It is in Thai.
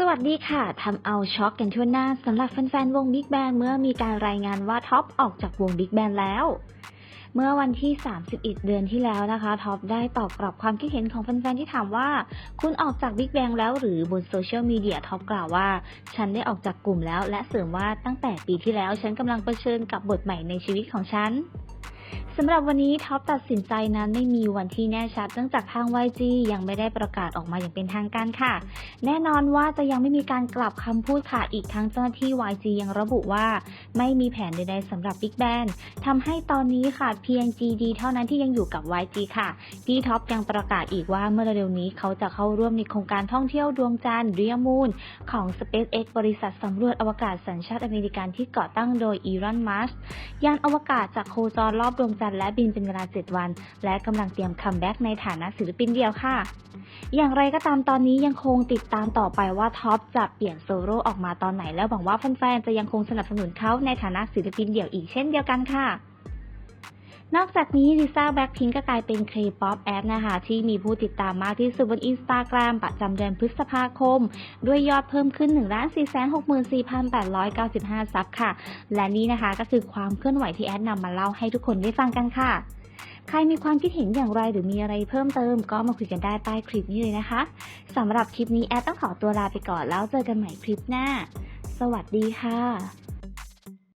สวัสดีค่ะ ทำเอาช็อกกันทั่วหน้าสำหรับแฟนๆ วง Big Bang เมื่อมีการรายงานว่าท็อปออกจากวง Big Bang แล้ว เมื่อวันที่ 31 เดือนที่แล้วนะคะ ท็อปได้ตอบกลับความคิดเห็นของแฟนๆ ที่ถามว่า คุณออกจาก Big Bang แล้วหรือบนโซเชียลมีเดียท็อปกล่าวว่า ฉันได้ออกจากกลุ่มแล้ว และเสริมว่าตั้งแต่ปีที่แล้วฉันกำลังเผชิญกับบทใหม่ในชีวิตของฉัน สำหรับวันนี้ท็อปตัดสินใจนั้นไม่มีวันที่แน่ชัดเนื่องจากทาง YG ยังไม่ได้ประกาศออกมาอย่างเป็นทางการค่ะ แน่นอนว่าจะยังไม่มีการกลับคำพูดค่ะ อีกทั้งเจ้าหน้าที่ YG ยังระบุว่า ไม่มีแผนใดๆสำหรับ Big Bang ทำให้ตอนนี้ค่ะเพียง GD เท่านั้นที่ยังอยู่กับ YG ค่ะ พี่ท็อปยังประกาศอีกว่าเมื่อเร็วๆนี้เขาจะเข้าร่วมในโครงการท่องเที่ยวดวงจันทร์เรียมูนของ SpaceX บริษัทสำรวจอวกาศสัญชาติอเมริกันที่ก่อตั้งโดยอีรอนมัสยานอวกาศจากโคจรรอบดวงจันทร์และบินเป็นเวลา 7 วัน และกำลังเตรียมคัมแบ็กในฐานะศิลปินเดี่ยวค่ะ อย่างไรก็ตามตอนนี้ยังคงติดตามต่อไปว่าท็อปจะเปลี่ยนโซโล่ออกมาตอนไหน แล้วหวังว่าแฟนๆจะยังคงสนับสนุนเขาในฐานะศิลปินเดี่ยวอีกเช่นเดียวกันค่ะ นอกจากนี้ลิซ่าแบล็คพิงก็กลายเป็นเคป๊อปแอดนะคะ ที่มีผู้ติดตามมากที่สุดบนอินสตาแกรมประจำเดือนพฤษภาคม ด้วยยอดเพิ่มขึ้น 1 4 6 4 8 9 5 ซับค่ะ และนี่นะคะก็คือความเคลื่อนไหวที่แอดนำมาเล่าให้ทุกคนได้ฟังกันค่ะ ใครมีความคิดเห็นอย่างไรหรือมีอะไรเพิ่มเติม ก็มาคุยกันได้ใต้คลิปนี้เลยนะคะสำหรับคลิปนี้แอดต้องขอตัวลาไปก่อนแล้วเจอกันใหม่คลิปหน้า สวัสดีค่ะ